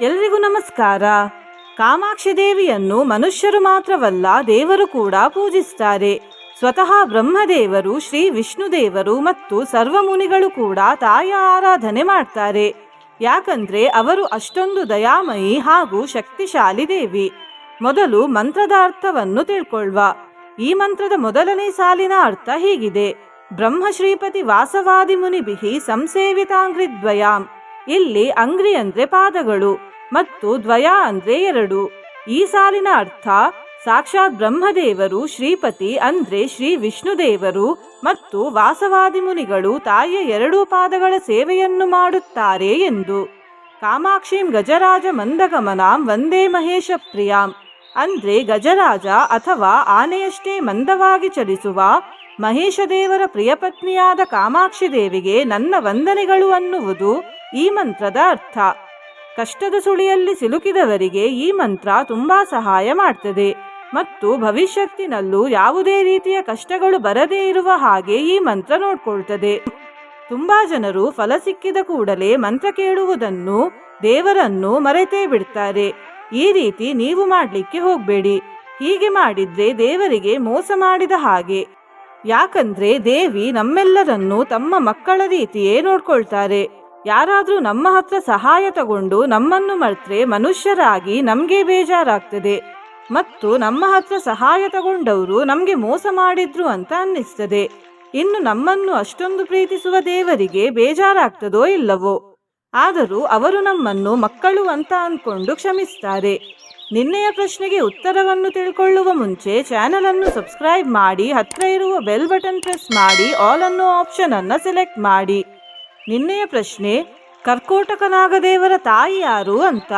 ಎಲ್ರಿಗೂ ನಮಸ್ಕಾರ. ಕಾಮಾಕ್ಷಿ ದೇವಿಯನ್ನು ಮನುಷ್ಯರು ಮಾತ್ರವಲ್ಲ ದೇವರು ಕೂಡ ಪೂಜಿಸ್ತಾರೆ. ಸ್ವತಃ ಬ್ರಹ್ಮದೇವರು, ಶ್ರೀ ವಿಷ್ಣುದೇವರು ಮತ್ತು ಸರ್ವ ಮುನಿಗಳು ಕೂಡ ತಾಯ ಆರಾಧನೆ ಮಾಡ್ತಾರೆ. ಯಾಕಂದ್ರೆ ಅವರು ಅಷ್ಟೊಂದು ದಯಾಮಯಿ ಹಾಗೂ ಶಕ್ತಿಶಾಲಿ ದೇವಿ. ಮೊದಲು ಮಂತ್ರದ ಅರ್ಥವನ್ನು ತಿಳ್ಕೊಳ್ವ. ಈ ಮಂತ್ರದ ಮೊದಲನೇ ಸಾಲಿನ ಅರ್ಥ ಹೀಗಿದೆ. ಬ್ರಹ್ಮ ಶ್ರೀಪತಿ ವಾಸವಾದಿ ಮುನಿಬಿಹಿ ಸಂಸೇವಿತಾಂಗ್ರಿದ್ವಯಾಂ ಇಲ್ಲಿ ಅಂಗ್ರಿ ಅಂದ್ರೆ ಪಾದಗಳು ಮತ್ತು ದ್ವಯ ಅಂದ್ರೆ ಎರಡು. ಈ ಸಾಲಿನ ಅರ್ಥ ಸಾಕ್ಷಾತ್ ಬ್ರಹ್ಮದೇವರು ಶ್ರೀಪತಿ ಅಂದ್ರೆ ಶ್ರೀ ವಿಷ್ಣುದೇವರು ಮತ್ತು ವಾಸವಾದಿ ಮುನಿಗಳು ತಾಯಿಯ ಎರಡೂ ಪಾದಗಳ ಸೇವೆಯನ್ನು ಮಾಡುತ್ತಾರೆ ಎಂದು. ಕಾಮಾಕ್ಷಿಂ ಗಜರಾಜ ಮಂದಗಮನಾಂ ವಂದೇ ಮಹೇಶ ಪ್ರಿಯಾಂ. ಅಂದ್ರೆ ಗಜರಾಜ ಅಥವಾ ಆನೆಯಷ್ಟೇ ಮಂದವಾಗಿ ಚಲಿಸುವ ಮಹೇಶ ದೇವರ ಪ್ರಿಯಪತ್ನಿಯಾದ ಕಾಮಾಕ್ಷಿ ದೇವಿಗೆ ನನ್ನ ವಂದನೆಗಳು ಅನ್ನುವುದು ಈ ಮಂತ್ರದ ಅರ್ಥ. ಕಷ್ಟದ ಸುಳಿಯಲ್ಲಿ ಸಿಲುಕಿದವರಿಗೆ ಈ ಮಂತ್ರ ತುಂಬಾ ಸಹಾಯ ಮಾಡ್ತದೆ. ಮತ್ತು ಭವಿಷ್ಯತ್ತಿನಲ್ಲೂ ಯಾವುದೇ ರೀತಿಯ ಕಷ್ಟಗಳು ಬರದೇ ಇರುವ ಹಾಗೆ ಈ ಮಂತ್ರ ನೋಡ್ಕೊಳ್ತದೆ. ತುಂಬಾ ಜನರು ಫಲ ಸಿಕ್ಕಿದ ಕೂಡಲೇ ಮಂತ್ರ ಕೇಳುವುದನ್ನು ದೇವರನ್ನು ಮರೆತೇ ಬಿಡ್ತಾರೆ. ಈ ರೀತಿ ನೀವು ಮಾಡಲಿಕ್ಕೆ ಹೋಗಬೇಡಿ. ಹೀಗೆ ಮಾಡಿದ್ರೆ ದೇವರಿಗೆ ಮೋಸ ಮಾಡಿದ ಹಾಗೆ. ಯಾಕಂದ್ರೆ ದೇವಿ ನಮ್ಮೆಲ್ಲರನ್ನು ತಮ್ಮ ಮಕ್ಕಳ ರೀತಿಯೇ ನೋಡ್ಕೊಳ್ತಾರೆ. ಯಾರಾದ್ರೂ ನಮ್ಮ ಹತ್ರ ಸಹಾಯ ತಗೊಂಡು ನಮ್ಮನ್ನು ಮರೆತ್ರೆ ಮನುಷ್ಯರಾಗಿ ನಮಗೆ ಬೇಜಾರಾಗ್ತದೆ. ಮತ್ತು ನಮ್ಮ ಹತ್ರ ಸಹಾಯ ತಗೊಂಡವರು ನಮಗೆ ಮೋಸ ಮಾಡಿದ್ರು ಅಂತ ಅನ್ನಿಸ್ತದೆ. ಇನ್ನು ನಮ್ಮನ್ನು ಅಷ್ಟೊಂದು ಪ್ರೀತಿಸುವ ದೇವರಿಗೆ ಬೇಜಾರಾಗ್ತದೋ ಇಲ್ಲವೋ? ಆದರೂ ಅವರು ನಮ್ಮನ್ನು ಮಕ್ಕಳು ಅಂತ ಅಂದ್ಕೊಂಡು ಕ್ಷಮಿಸ್ತಾರೆ. ನಿನ್ನೆಯ ಪ್ರಶ್ನೆಗೆ ಉತ್ತರವನ್ನು ತಿಳ್ಕೊಳ್ಳುವ ಮುಂಚೆ ಚಾನಲ್ ಅನ್ನು ಸಬ್ಸ್ಕ್ರೈಬ್ ಮಾಡಿ ಹತ್ರ ಇರುವ ಬೆಲ್ ಬಟನ್ ಪ್ರೆಸ್ ಮಾಡಿ ಆಲ್ ಅನ್ನೋ ಆಪ್ಷನ್ ಅನ್ನು ಸೆಲೆಕ್ಟ್ ಮಾಡಿ. ನಿನ್ನೆಯ ಪ್ರಶ್ನೆ ಕರ್ಕೋಟಕ ನಾಗದೇವರ ತಾಯಿ ಯಾರು ಅಂತ.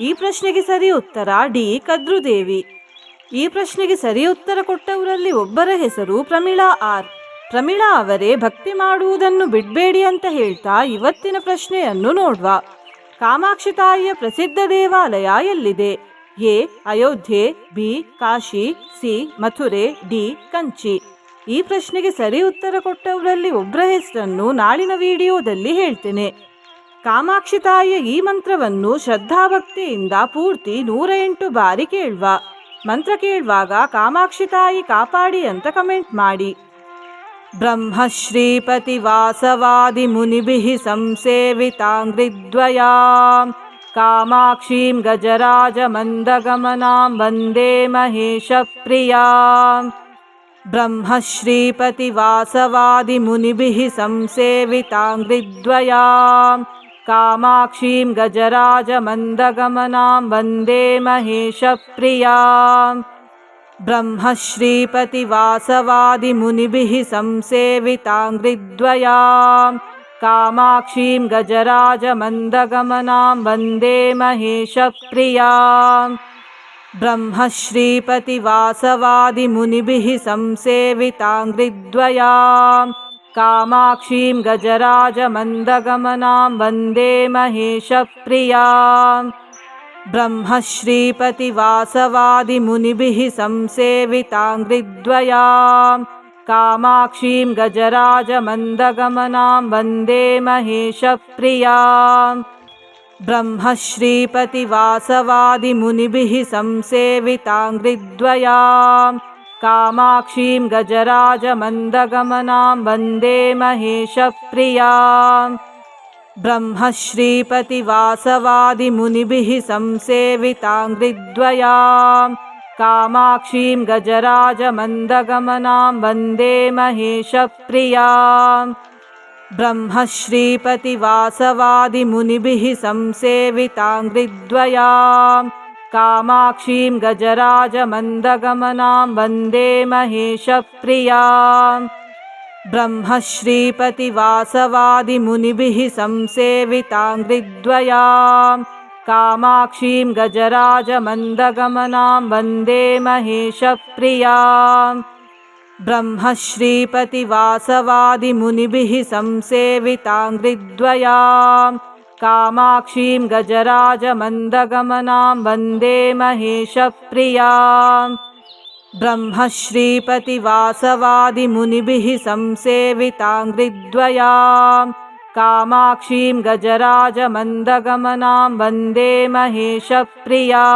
ಈ ಪ್ರಶ್ನೆಗೆ ಸರಿ ಉತ್ತರ ಡಿ. ಕದ್ರುದೇವಿ. ಈ ಪ್ರಶ್ನೆಗೆ ಸರಿ ಉತ್ತರ ಕೊಟ್ಟವರಲ್ಲಿ ಒಬ್ಬರ ಹೆಸರು ಪ್ರಮೀಳಾ ಆರ್. ಪ್ರಮೀಳಾ ಅವರೇ ಭಕ್ತಿ ಮಾಡುವುದನ್ನು ಬಿಡಬೇಡಿ ಅಂತ ಹೇಳ್ತಾ ಇವತ್ತಿನ ಪ್ರಶ್ನೆಯನ್ನು ನೋಡುವ. ಕಾಮಾಕ್ಷಿ ತಾಯಿಯ ಪ್ರಸಿದ್ಧ ದೇವಾಲಯ ಎಲ್ಲಿದೆ? A. Ayodhya, B. Kashi, C. Mathura, D. Kanchi. ಈ ಪ್ರಶ್ನೆಗೆ ಸರಿ ಉತ್ತರ ಕೊಟ್ಟವರಲ್ಲಿ ಒಬ್ಬರ ಹೆಸರನ್ನು ನಾಳಿನ ವಿಡಿಯೋದಲ್ಲಿ ಹೇಳ್ತೇನೆ. ಕಾಮಾಕ್ಷಿ ತಾಯಿಯ ಈ ಮಂತ್ರವನ್ನು ಶ್ರದ್ಧಾಭಕ್ತಿಯಿಂದ ಪೂರ್ತಿ ನೂರ ಎಂಟು ಬಾರಿ ಕೇಳುವ. ಮಂತ್ರ ಕೇಳುವಾಗ ಕಾಮಾಕ್ಷಿ ತಾಯಿ ಕಾಪಾಡಿ ಅಂತ ಕಮೆಂಟ್ ಮಾಡಿ. ಬ್ರಹ್ಮಶ್ರೀಪತಿ ವಾಸವಾದಿ ಮುನಿಭಿ ಸಂಸೇವಿತಾಂಗ್ರಿದ್ವಯಾ. ಕಾಮಾಕ್ಷೀಂ ಗಜರಾಜ ಮಂದಗಮನಾಂ. ವಂದೇ ಮಹೇಶ ಪ್ರಿಯಾಂ. ब्रह्मश्रीपतिवासवादिमुनिभिः संसेविताङ्गृद्वया कामाक्षीं गजराजमन्दगमनां वन्दे महेशप्रिया ब्रह्मश्रीपतिवासवादिमुनिभिः संसेविताङ्गृद्वया कामाक्षीं गजराजमन्दगमनां वन्दे महेशप्रिया ब्रह्मश्रीपतिवासवादिमुनिभिः संसेविताङ्ग्रिद्वया कामाक्षीं गजराजमन्दगमनां वन्दे महिशप्रिया ब्रह्मश्रीपतिवासवादिमुनिभिः संसेविताङ्ग्रिद्वया कामाक्षीं गजराजमन्दगमनां वन्दे महिशप्रिया ब्रह्मश्रीपतिवासवादिमुनिभिः संसेविताङ्ग्रिद्वया कामाक्षीं गजराजमन्दगमनां वन्दे महेशप्रिया ब्रह्मश्रीपतिवासवादिमुनिभिः संसेविताङ्ग्रिद्वया कामाक्षीं गजराजमन्दगमनां वन्दे महिशप्रिया ब्रह्मश्रीपतिवासवादिमुनिभिः संसेविताङ्ग्रिद्वयां कामाक्षीं गजराजमन्दगमनां वन्दे महेशप्रियाम्। ब्रह्मश्रीपतिवासवादिमुनिभिः संसेविताङ्ग्रिद्वया कामाक्षीं गजराजमन्दगमनां वन्दे महेशप्रियाम्। ब्रह्मश्रीपतिवासवादिमुनिभिः संसेविताङ्ग्रिद्वया कामाक्षीं गजराजमन्दगमनां वन्दे महिशप्रिया ब्रह्मश्रीपतिवासवादिमुनिभिः संसेविताङ्ग्रिद्वया कामाक्षीं गजराजमन्दगमनां वन्दे महेशप्रिया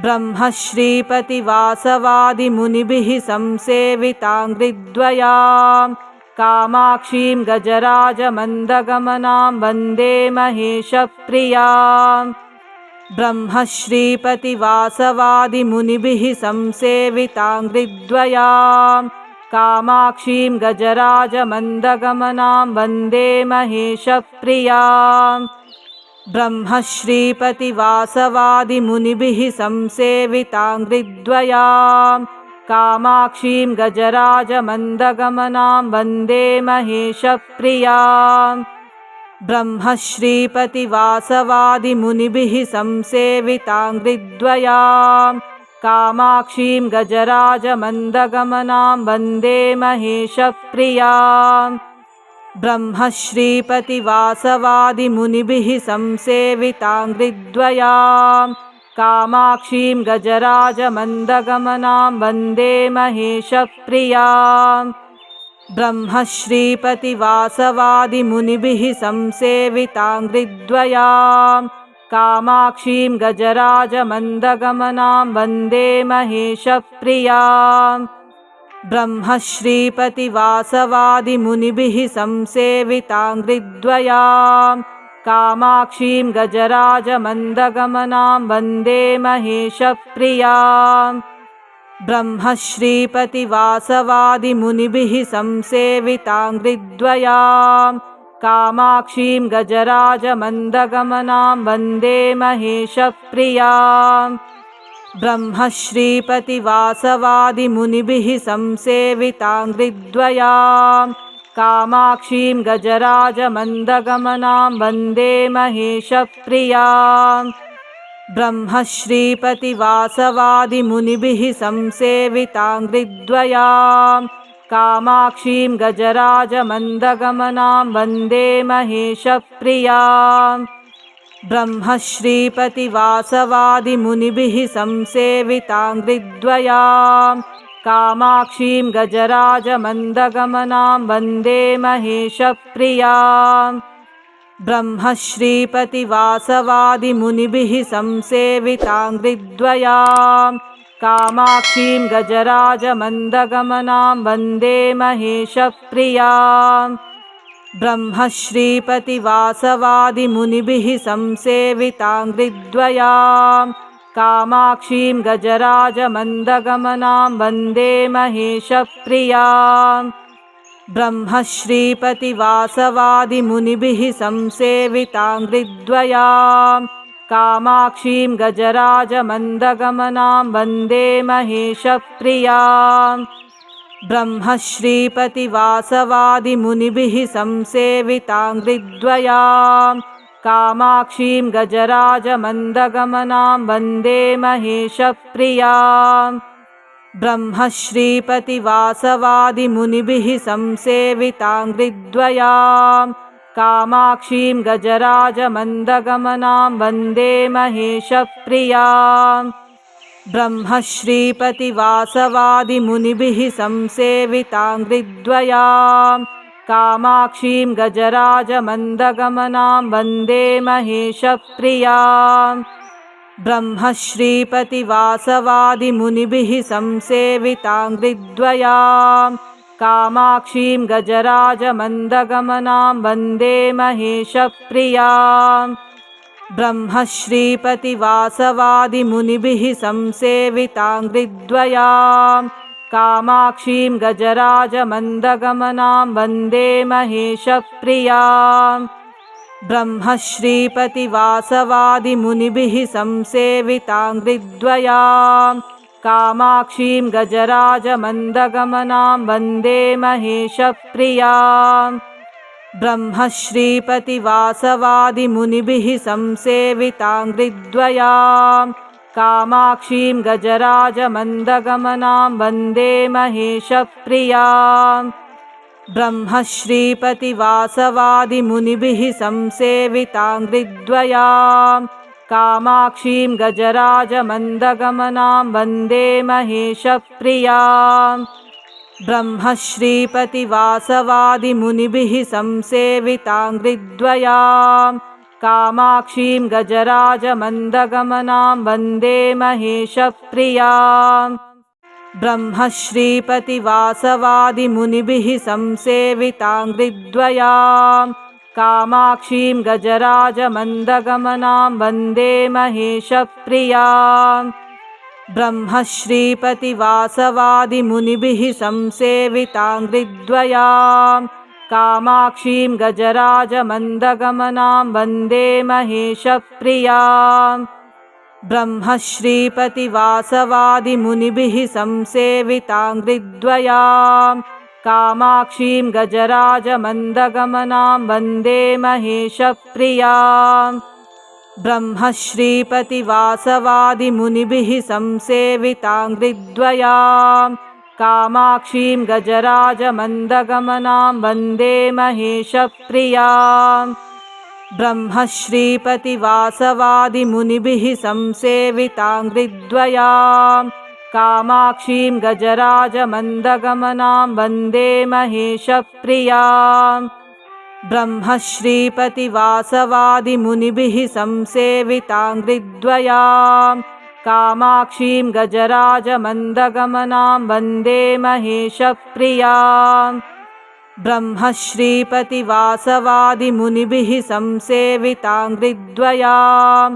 ब्रह्मश्रीपतिवासवादिमुनिभिः संसेविताङ्घ्रिद्वयाम् कामाक्षीं गजराजमन्दगमनां वन्दे महेशप्रियाम्। ब्रह्मश्रीपतिवासवादिमुनिभिः संसेविताङ्घ्रिद्वयाम् कामाक्षीं गजराजमन्दगमनां वन्दे महेशप्रियाम् ब्रह्मश्रीपतिवासवादिमुनिभिः संसेविताङ्घ्रिद्वयाम् कामाक्षीं गजराजमन्दगमनां वन्दे महेशप्रियाम् ब्रह्मश्रीपतिवासवादिमुनिभिः संसेविताङ्घ्रिद्वयाम् कामाक्षीं गजराजमन्दगमनां वन्दे महेशप्रियाम् ब्रह्मश्रीपतिवासवादिमुनिभिः संसेविताङ्घ्रिद्वयाम् कामाक्षीं गजराजमन्दगमनां वन्दे महेशप्रियाम्। ब्रह्मश्रीपतिवासवादिमुनिभिः संसेविताङ्घ्रिद्वयाम् कामाक्षीं गजराजमन्दगमनां वन्दे महेशप्रियाम् ब्रह्मश्रीपतिवासवादिमुनिभिः संसेविताङ्घ्रिद्वयाम् कामाक्षीं गजराजमन्दगमनां वन्दे महेशप्रियाम्। ब्रह्मश्रीपतिवासवादिमुनिभिः संसेविताङ्घ्रिद्वयाम् कामाक्षीं गजराजमन्दगमनां वन्दे महेशप्रियाम् ब्रह्मश्रीपतिवासवादिमुनिभिः संसेविताङ्घ्रिद्वयाम् कामाक्षीं गजराजमन्दगमनां वन्दे महेशप्रियाम्। ब्रह्मश्रीपतिवासवादिमुनिभिः संसेविताङ्घ्रिद्वयाम् कामाक्षीं गजराजमन्दगमनां वन्दे महेशप्रियाम् ब्रह्मश्रीपतिवासवादिमुनिभिः संसेविताङ्घ्रिद्वयाम् कामाक्षीं गजराजमन्दगमनां वन्दे महेशप्रियाम्। ब्रह्मश्रीपतिवासवादिमुनिभिः संसेविताङ्घ्रिद्वयाम् कामाक्षीं गजराजमन्दगमनां वन्दे महेशप्रियाम् ब्रह्मश्रीपतिवासवादिमुनिभिः संसेविताङ्घ्रिद्वयाम् कामाक्षीं गजराजमन्दगमनां वन्दे महेशप्रियाम्। ब्रह्मश्रीपतिवासवादिमुनिभिः संसेविताङ्घ्रिद्वयाम् कामाक्षीं गजराजमन्दगमनां वन्दे महेशप्रियाम् ब्रह्मश्रीपतिवासवादिमुनिभिः संसेविताङ्घ्रिद्वयाम् कामाक्षीं गजराजमन्दगमनां वन्दे महेशप्रियाम्। ब्रह्मश्रीपतिवासवादिमुनिभिः संसेविताङ्घ्रिद्वयाम् कामाक्षीं गजराजमन्दगमनां वन्दे महेशप्रियाम् ब्रह्मश्रीपतिवासवादिमुनिभिः संसेविताङ्घ्रिद्वयाम् कामाक्षीं गजराजमन्दगमनां वन्दे महेशप्रियाम् ब्रह्मश्रीपतिवासवादिमुनिभिः संसेविताङ्घ्रिद्वयाम् कामाक्षीं गजराजमन्दगमनां वन्दे महेशप्रियाम् ब्रह्मश्रीपतिवासवादिमुनिभिः संसेविताङ्घ्रिद्वयाम् कामाक्षीं गजराजमन्दगमनां वन्दे महेशप्रियाम् ब्रह्मश्रीपतिवासवादिमुनिभिः संसेविताङ्घ्रिद्वयाम् कामाक्षीं गजराजमन्दगमनां वन्दे महेशप्रियाम् ब्रह्मश्रीपतिवासवादिमुनिभिः संसेविताङ्घ्रिद्वयाम् कामाक्षीं गजराजमन्दगमनां वन्दे महेशप्रियाम्। ब्रह्मश्रीपतिवासवादिमुनिभिः संसेविताङ्घ्रिद्वयाम् कामाक्षीं गजराजमन्दगमनां वन्दे महेशप्रियाम् ब्रह्मश्रीपतिवासवादिमुनिभिः संसेविताङ्घ्रिद्वयां कामाक्षीं गजराजमन्दगमनां वन्दे महेशप्रियाम्। ब्रह्मश्रीपतिवासवादिमुनिभिः संसेविताङ्घ्रिद्वयां कामाक्षीं गजराजमन्दगमनां वन्दे महेशप्रियाम् ब्रह्मश्रीपतिवासवादिमुनिभिः संसेविताङ्घ्रिद्वयां कामाक्षीं गजराजमन्दगमनां वन्दे महेशप्रियाम्। ब्रह्मश्रीपतिवासवादिमुनिभिः संसेविताङ्घ्रिद्वयां कामाक्षीं गजराजमन्दगमनां वन्दे महेशप्रियाम् ब्रह्मश्रीपतिवासवादिमुनिभिः संसेविताङ्घ्रिद्वयां कामाक्षीं गजराजमन्दगमनां वन्दे महेशप्रियाम् ब्रह्मश्रीपतिवासवादिमुनिभिः संसेविताङ्घ्रिद्वयां कामाक्षीं गजराजमन्दगमनां वन्दे महेशप्रियाम् ब्रह्मश्रीपतिवासवादिमुनिभिः संसेविताङ्घ्रिद्वयां कामाक्षीं गजराजमन्दगमनां वन्दे महेशप्रियाम्। ब्रह्मश्रीपतिवासवादिमुनिभिः संसेविताङ्घ्रिद्वयां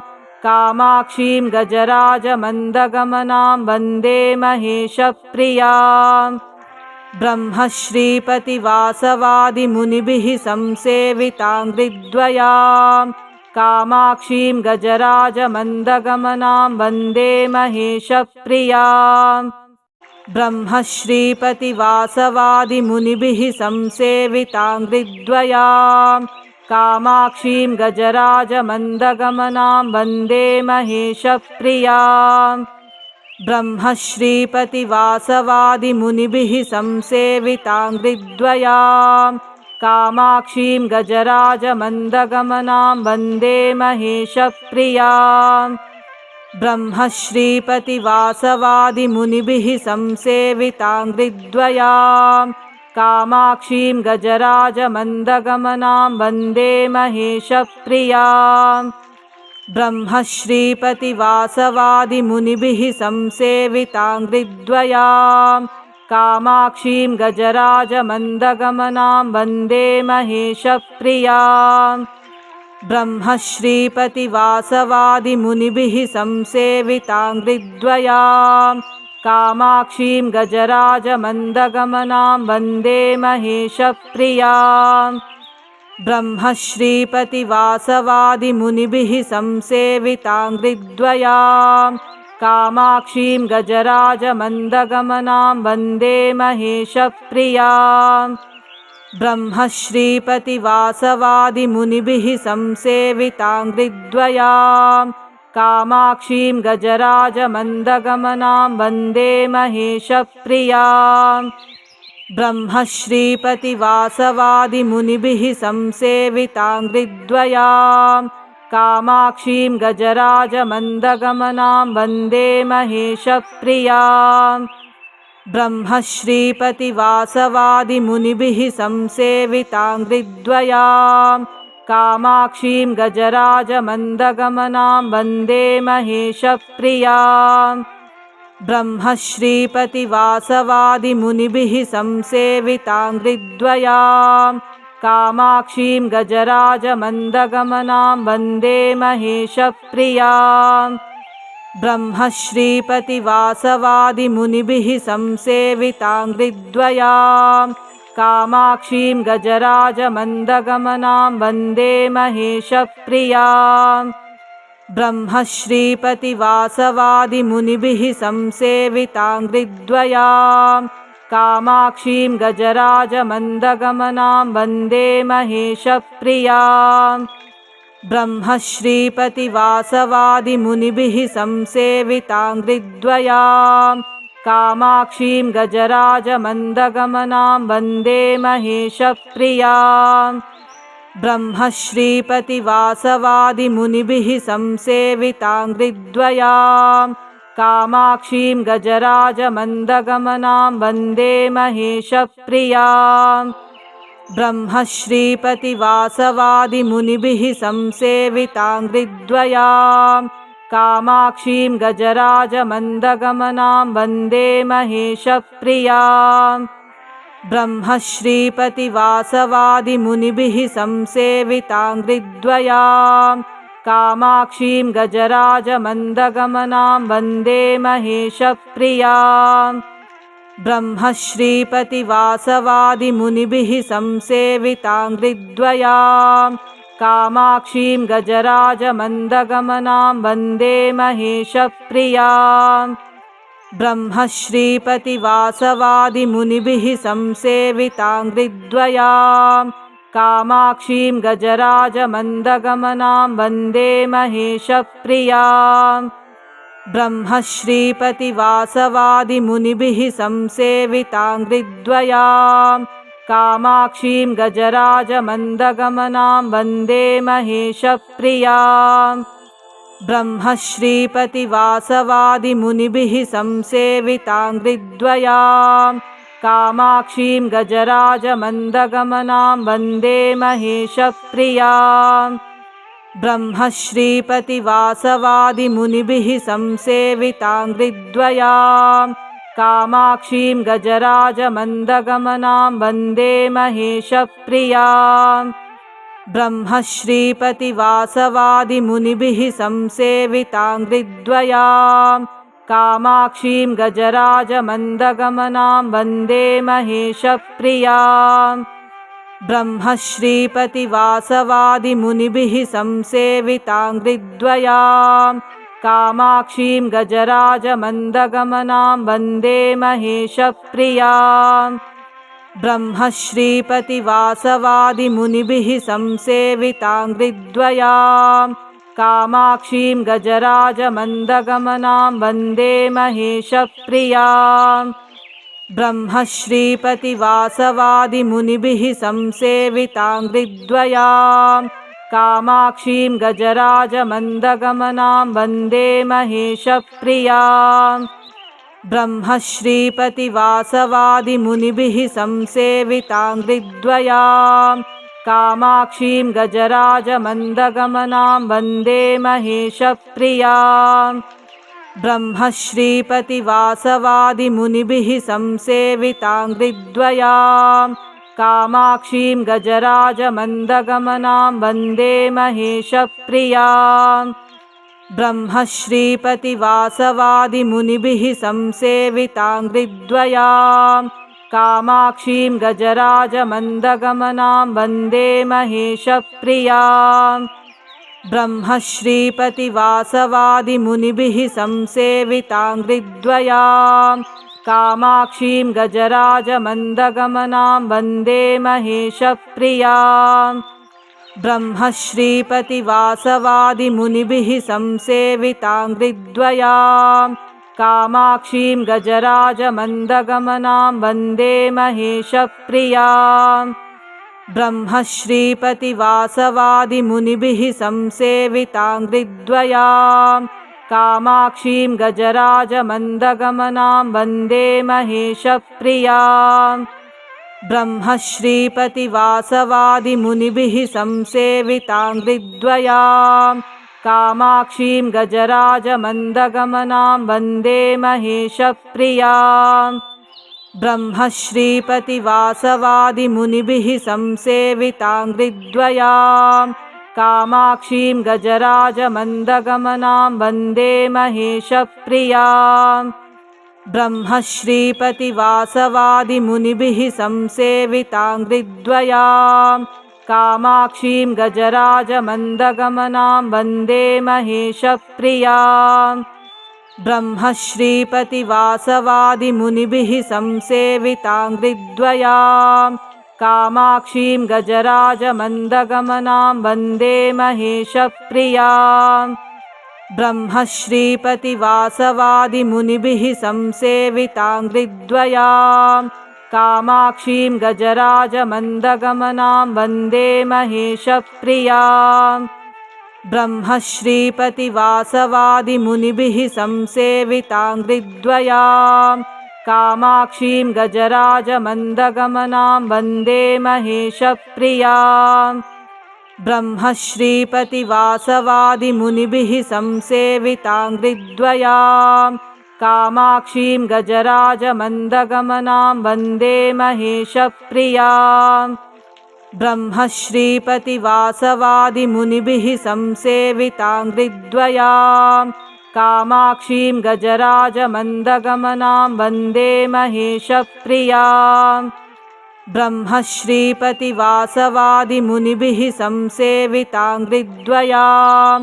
कामाक्षीं गजराजमन्दगमनां वन्दे महेशप्रियाम् ब्रह्मश्रीपतिवासवादिमुनिभिः संसेविताङ्घ्रिद्वयां कामाक्षीं गजराजमन्दगमनां वन्दे महेशप्रियाम्। ब्रह्मश्रीपतिवासवादिमुनिभिः संसेविताङ्घ्रिद्वयां कामाक्षीं गजराजमन्दगमनां वन्दे महेशप्रियाम् ब्रह्मश्रीपतिवासवादिमुनिभिः संसेविताङ्घ्रिद्वयां कामाक्षीं गजराजमन्दगमनां वन्दे महेशप्रियाम्। ब्रह्मश्रीपतिवासवादिमुनिभिः संसेविताङ्घ्रिद्वयां कामाक्षीं गजराजमन्दगमनां वन्दे महेशप्रियाम् ब्रह्मश्रीपतिवासवादिमुनिभिः संसेविताङ्घ्रिद्वयां कामाक्षीं गजराजमन्दगमनां वन्दे महेशप्रियाम्। ब्रह्मश्रीपतिवासवादिमुनिभिः संसेविताङ्घ्रिद्वयां कामाक्षीं गजराजमन्दगमनां वन्दे महेशप्रियाम् ब्रह्मश्रीपतिवासवादिमुनिभिः संसेविताङ्घ्रिद्वयां कामाक्षीं गजराजमन्दगमनां वन्दे महेशप्रियाम्। ब्रह्मश्रीपतिवासवादिमुनिभिः संसेविताङ्घ्रिद्वयां कामाक्षीं गजराजमन्दगमनां वन्दे महेशप्रियाम् ब्रह्मश्रीपतिवासवादिमुनिभिः संसेविताङ्घ्रिद्वयां कामाक्षीं गजराजमन्दगमनां वन्दे महेशप्रियाम्। ब्रह्मश्रीपतिवासवादिमुनिभिः संसेविताङ्घ्रिद्वयां कामाक्षीं गजराजमन्दगमनां वन्दे महेशप्रियाम् ब्रह्मश्रीपतिवासवादिमुनिभिः संसेविताङ्घ्रिद्वयां कामाक्षीं गजराजमन्दगमनां वन्दे महेशप्रियाम् ब्रह्मश्रीपतिवासवादिमुनिभिः संसेविताङ्घ्रिद्वयां कामाक्षीं गजराजमन्दगमनां वन्दे महेशप्रियाम् ब्रह्मश्रीपतिवासवादिमुनिभिः संसेविताङ्घ्रिद्वयां कामाक्षीं गजराजमन्दगमनां वन्दे महेशप्रियाम्। ब्रह्मश्रीपतिवासवादिमुनिभिः संसेविताङ्घ्रिद्वयां कामाक्षीं गजराजमन्दगमनां वन्दे महेशप्रियाम् ब्रह्मश्रीपतिवासवादिमुनिभिः संसेविताङ्घ्रिद्वयां कामाक्षीं गजराजमन्दगमनां वन्दे महेशप्रियाम्। ब्रह्मश्रीपतिवासवादिमुनिभिः संसेविताङ्घ्रिद्वयाम् कामाक्षीं गजराजमन्दगमनां वन्दे महेशप्रियाम् ब्रह्मश्रीपतिवासवादिमुनिभिः संसेविताङ्घ्रिद्वयाम् कामाक्षीं गजराजमन्दगमनां वन्दे महेशप्रियाम्। ब्रह्मश्रीपतिवासवादिमुनिभिः संसेविताङ्घ्रिद्वयाम् कामाक्षीं गजराजमन्दगमनां वन्दे महेशप्रियाम् ब्रह्मश्रीपतिवासवादिमुनिभिः संसेविताङ्घ्रिद्वयाम् कामाक्षीं गजराजमन्दगमनां वन्दे महेशप्रियाम्। ब्रह्मश्रीपतिवासवादिमुनिभिः संसेविताङ्घ्रिद्वयाम् कामाक्षीं गजराजमन्दगमनां वन्दे महेशप्रियाम् ब्रह्मश्रीपतिवासवादिमुनिभिः संसेविताङ्घ्रिद्वयाम् कामाक्षीं गजराजमन्दगमनां वन्दे महेशप्रियाम् ब्रह्मश्रीपतिवासवादिमुनिभिः संसेविताङ्घ्रिद्वयाम् कामाक्षीं गजराजमन्दगमनां वन्दे महेशप्रियाम् ब्रह्मश्रीपतिवासवादिमुनिभिः संसेविताङ्घ्रिद्वयाम् कामाक्षीं गजराजमन्दगमनां वन्दे महेशप्रियाम्। ब्रह्मश्रीपतिवासवादिमुनिभिः संसेविताङ्घ्रिद्वयाम् कामाक्षीं गजराजमन्दगमनां वन्दे महेशप्रियाम् ब्रह्मश्रीपतिवासवादिमुनिभिः संसेविताङ्घ्रिद्वयाम् कामाक्षीं गजराजमन्दगमनां वन्दे महेशप्रियाम्। ब्रह्मश्रीपतिवासवादिमुनिभिः संसेविताङ्घ्रिद्वयाम् कामाक्षीं गजराजमन्दगमनां वन्दे महेशप्रियाम् ब्रह्मश्रीपतिवासवादिमुनिभिः संसेविताङ्घ्रिद्वयाम् कामाक्षीं गजराजमन्दगमनां वन्दे महेशप्रियाम्। ब्रह्मश्रीपतिवासवादिमुनिभिः संसेविताङ्घ्रिद्वयाम् कामाक्षीं गजराजमन्दगमनां वन्दे महेशप्रियाम् ब्रह्मश्रीपतिवासवादिमुनिभिः संसेविताङ्घ्रिद्वयाम् कामाक्षीं गजराजमन्दगमनां वन्दे महेशप्रियाम् ब्रह्मश्रीपतिवासवादिमुनिभिः संसेविताङ्घ्रिद्वयाम् कामाक्षीं गजराजमन्दगमनां वन्दे महेशप्रियाम् ब्रह्मश्रीपतिवासवादिमुनिभिः संसेविताङ्घ्रिद्वयाम् कामाक्षीं गजराजमन्दगमनां वन्दे महेशप्रियाम्। ब्रह्मश्रीपतिवासवादिमुनिभिः संसेविताङ्घ्रिद्वयाम् कामाक्षीं गजराजमन्दगमनां वन्दे महेशप्रियाम् ब्रह्मश्रीपतिवासवादिमुनिभिः संसेविताङ्घ्रिद्वयाम् कामाक्षीं गजराजमन्दगमनां वन्दे महेशप्रियाम्। ब्रह्मश्रीपतिवासवादिमुनिभिः संसेविताङ्घ्रिद्वयाम् कामाक्षीं गजराजमन्दगमनां वन्दे महेशप्रियाम् ब्रह्मश्रीपतिवासवादिमुनिभिः संसेविताङ्घ्रिद्वयाम् कामाक्षीं गजराजमन्दगमनां वन्दे महेशप्रियाम्। ब्रह्मश्रीपतिवासवादिमुनिभिः संसेविताङ्घ्रिद्वयाम् कामाक्षीं गजराजमन्दगमनां वन्दे महेशप्रियाम् ब्रह्मश्रीपतिवासवादिमुनिभिः संसेविताङ्घ्रिद्वयाम् कामाक्षीं गजराजमन्दगमनां वन्दे महेशप्रियाम्। ब्रह्मश्रीपतिवासवादिमुनिभिः संसेविताङ्घ्रिद्वयां कामाक्षीं गजराजमन्दगमनां वन्दे महेशप्रियाम् ब्रह्मश्रीपतिवासवादिमुनिभिः संसेविताङ्घ्रिद्वयां कामाक्षीं गजराजमन्दगमनां वन्दे महेशप्रियाम्। ब्रह्मश्रीपतिवासवादिमुनिभिः संसेविताङ्घ्रिद्वयां कामाक्षीं गजराजमन्दगमनां वन्दे महेशप्रियाम् ब्रह्मश्रीपतिवासवादिमुनिभिः संसेविताङ्घ्रिद्वयां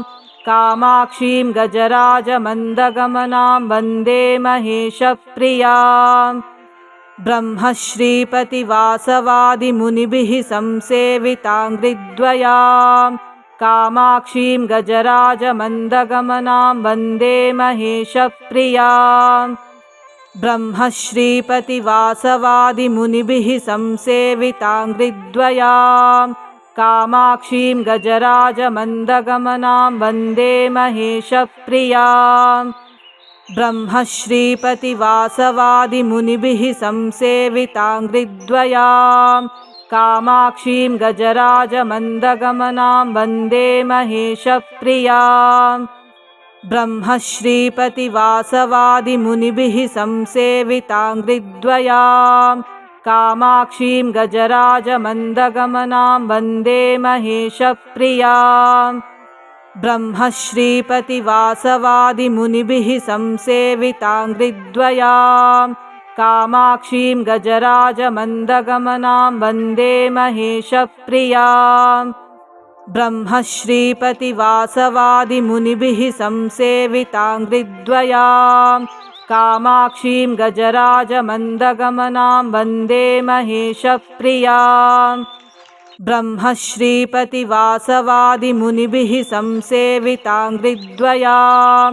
कामाक्षीं गजराजमन्दगमनां वन्दे महेशप्रियाम्। ब्रह्मश्रीपतिवासवादिमुनिभिः संसेविताङ्घ्रिद्वयां कामाक्षीं गजराजमन्दगमनां वन्दे महेशप्रियाम् ब्रह्मश्रीपतिवासवादिमुनिभिः संसेविताङ्घ्रिद्वयां कामाक्षीं गजराजमन्दगमनां वन्दे महेशप्रियाम्। ब्रह्मश्रीपतिवासवादिमुनिभिः संसेविताङ्घ्रिद्वयां कामाक्षीं गजराजमन्दगमनां वन्दे महेशप्रियाम् ब्रह्मश्रीपतिवासवादिमुनिभिः संसेविताङ्घ्रिद्वयां कामाक्षीं गजराजमन्दगमनां वन्दे महेशप्रियाम्। ब्रह्मश्रीपतिवासवादिमुनिभिः संसेविताङ्घ्रिद्वयां कामाक्षीं गजराजमन्दगमनां वन्दे महेशप्रियाम् ब्रह्मश्रीपतिवासवादिमुनिभिः संसेविताङ्घ्रिद्वयां कामाक्षीं गजराजमन्दगमनां वन्दे महेशप्रियाम् ब्रह्मश्रीपतिवासवादिमुनिभिः संसेविताङ्घ्रिद्वयां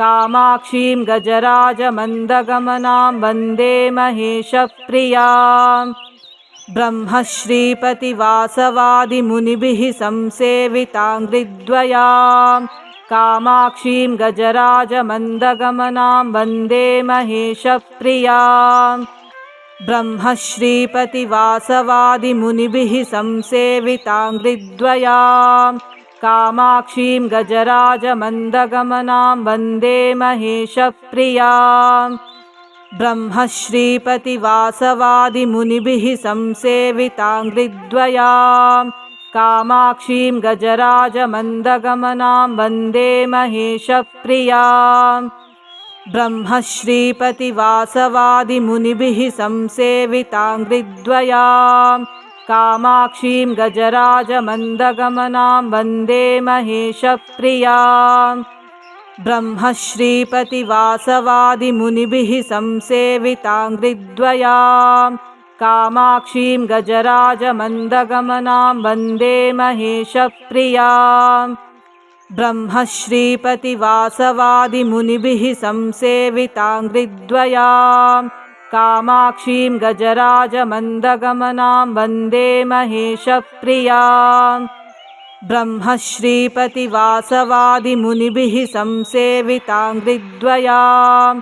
कामाक्षीं गजराजमन्दगमनां वन्दे महेशप्रियाम् ब्रह्मश्रीपतिवासवादिमुनिभिः संसेविताङ्घ्रिद्वयां कामाक्षीं गजराजमन्दगमनां वन्दे महेशप्रियाम् ब्रह्मश्रीपतिवासवादिमुनिभिः संसेविताङ्घ्रिद्वयां कामाक्षीं गजराजमन्दगमनां वन्दे महेशप्रियाम् ब्रह्मश्रीपतिवासवादिमुनिभिः संसेविताङ्घ्रिद्वयां कामाक्षीं गजराजमन्दगमनां वन्दे महेशप्रियाम्। ब्रह्मश्रीपतिवासवादिमुनिभिः संसेविताङ्घ्रिद्वयां कामाक्षीं गजराजमन्दगमनां वन्दे महेशप्रियाम् ब्रह्मश्रीपतिवासवादिमुनिभिः संसेविताङ्घ्रिद्वयां कामाक्षीं गजराजमन्दगमनां वन्दे महेशप्रियाम्। ब्रह्मश्रीपतिवासवादिमुनिभिः संसेविताङ्घ्रिद्वयां कामाक्षीं गजराजमन्दगमनां वन्दे महेशप्रियाम् ब्रह्मश्रीपतिवासवादिमुनिभिः संसेविताङ्घ्रिद्वयां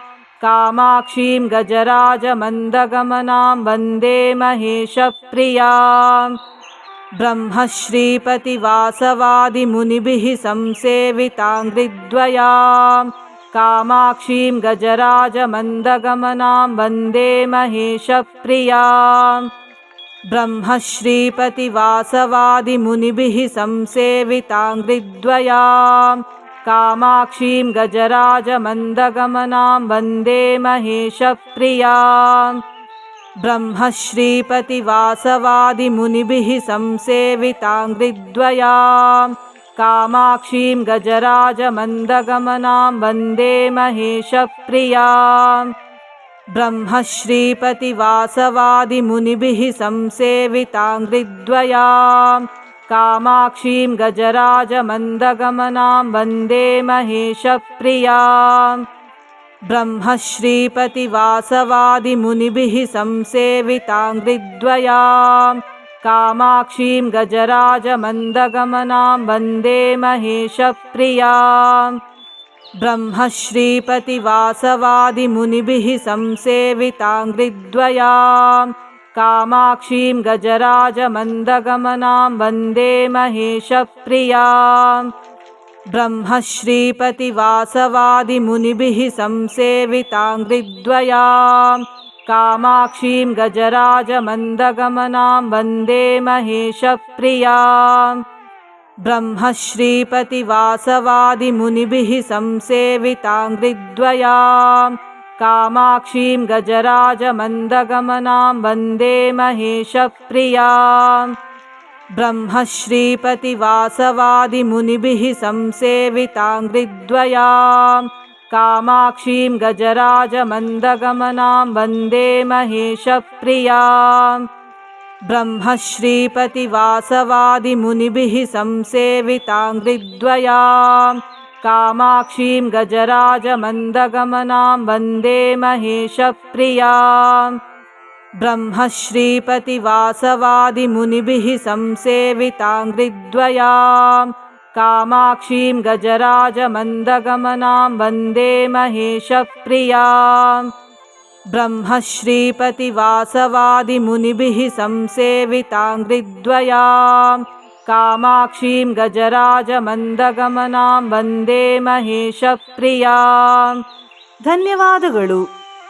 कामाक्षीं गजराजमन्दगमनां वन्दे महेशप्रियाम्। ब्रह्मश्रीपतिवासवादिमुनिभिः संसेविताङ्घ्रिद्वयां कामाक्षीं गजराजमन्दगमनां वन्दे महेशप्रियाम् ब्रह्मश्रीपतिवासवादिमुनिभिः संसेविताङ्घ्रिद्वयां कामाक्षीं गजराजमन्दगमनां वन्दे महेशप्रियाम्। ब्रह्मश्रीपतिवासवादिमुनिभिः संसेविताङ्घ्रिद्वयां कामाक्षीं गजराजमन्दगमनां वन्दे महेशप्रियाम् ब्रह्मश्रीपतिवासवादिमुनिभिः संसेविताङ्घ्रिद्वयां कामाक्षीं गजराजमन्दगमनां वन्दे महेशप्रियाम्। ब्रह्मश्रीपतिवासवादिमुनिभिः संसेविताङ्घ्रिद्वयां कामाक्षीं गजराजमन्दगमनां वन्दे महेशप्रियाम् ब्रह्मश्रीपतिवासवादिमुनिभिः संसेविताङ्घ्रिद्वयाम् कामाक्षीं गजराजमन्दगमनां वन्दे महेशप्रियाम्। ब्रह्मश्रीपतिवासवादिमुनिभिः संसेविताङ्घ्रिद्वयाम् कामाक्षीं गजराजमन्दगमनां वन्दे महेशप्रियाम् ब्रह्मश्रीपतिवासवादिमुनिभिः संसेविताङ्घ्रिद्वयाम् कामाक्षीं गजराजमन्दगमनां वन्दे महेशप्रियाम्। ब्रह्मश्रीपतिवासवादिमुनिभिः संसेविताङ्घ्रिद्वयाम् कामाक्षीं गजराजमन्दगमनां वन्दे महेशप्रियाम् ब्रह्मश्रीपतिवासवादिमुनिभिः संसेविताङ्घ्रिद्वयाम् कामाक्षीं गजराजमन्दगमनां वन्दे महेशप्रियाम्। ब्रह्मश्रीपतिवासवादिमुनिभिः संसेविताङ्घ्रिद्वयाम् कामाक्षीं गजराजमन्दगमनां वन्दे महेशप्रियाम् ब्रह्मश्रीपतिवासवादिमुनिभिः संसेविताङ्घ्रिद्वयाम् कामाक्षीं गजराजमन्दगमनां वन्दे महेशप्रियाम् ಧನ್ಯವಾದಗಳು